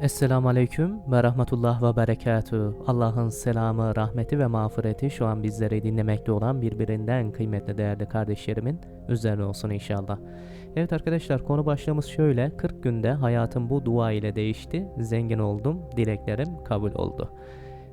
Esselamu Aleyküm ve Rahmetullah ve Berekatü. Allah'ın selamı, rahmeti ve mağfireti şu an bizleri dinlemekte olan birbirinden kıymetli değerli kardeşlerimin üzerine olsun inşallah. Evet arkadaşlar konu başlığımız şöyle. 40 günde hayatım bu dua ile değişti. Zengin oldum. Dileklerim kabul oldu.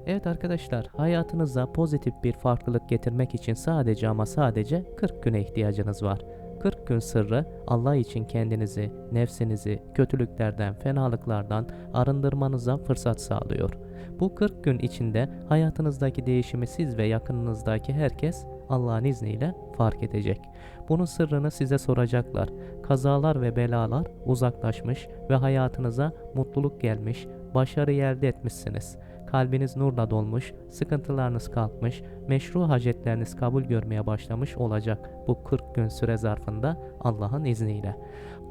Evet arkadaşlar hayatınıza pozitif bir farklılık getirmek için sadece ama sadece 40 güne ihtiyacınız var. 40 gün sırrı Allah için kendinizi, nefsinizi kötülüklerden, fenalıklardan arındırmanıza fırsat sağlıyor. Bu 40 gün içinde hayatınızdaki değişimi siz ve yakınınızdaki herkes Allah'ın izniyle fark edecek. Bunun sırrını size soracaklar. Kazalar ve belalar uzaklaşmış ve hayatınıza mutluluk gelmiş, başarı elde etmişsiniz. Kalbiniz nurla dolmuş, sıkıntılarınız kalkmış, meşru hacetleriniz kabul görmeye başlamış olacak bu 40 gün süre zarfında Allah'ın izniyle.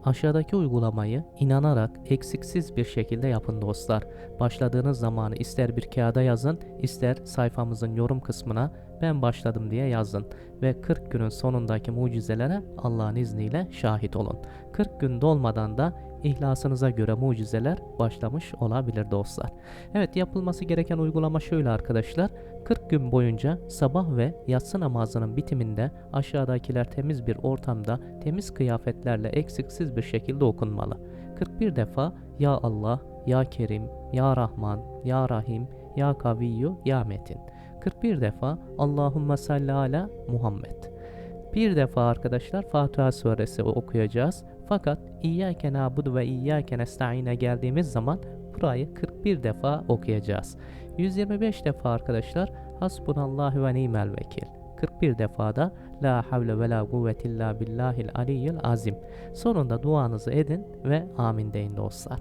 Aşağıdaki uygulamayı inanarak eksiksiz bir şekilde yapın dostlar. Başladığınız zamanı ister bir kağıda yazın, ister sayfamızın yorum kısmına ben başladım diye yazın ve 40 günün sonundaki mucizelere Allah'ın izniyle şahit olun. 40 gün dolmadan da ihlasınıza göre mucizeler başlamış olabilir dostlar. Evet yapılması gereken uygulama şöyle arkadaşlar. 40 gün boyunca sabah ve yatsı namazının bitiminde aşağıdakiler temiz bir ortamda temiz kıyafetlerle eksiksiz bir şekilde okunmalı. 41 defa Ya Allah, Ya Kerim, Ya Rahman, Ya Rahim, Ya Kaviyyu, Ya Metin. 41 defa Allahümme salli ala Muhammed. Bir defa arkadaşlar Fatiha suresi okuyacağız. Fakat İyyâke nâbudu ve İyyâke nestaîne geldiğimiz zaman burayı 41 defa okuyacağız. 125 defa arkadaşlar Hasbunallahu ve nimel vekil. 41 defada La havle ve la kuvvete illa billahil aliyyil azim. Sonunda duanızı edin ve amin deyin dostlar.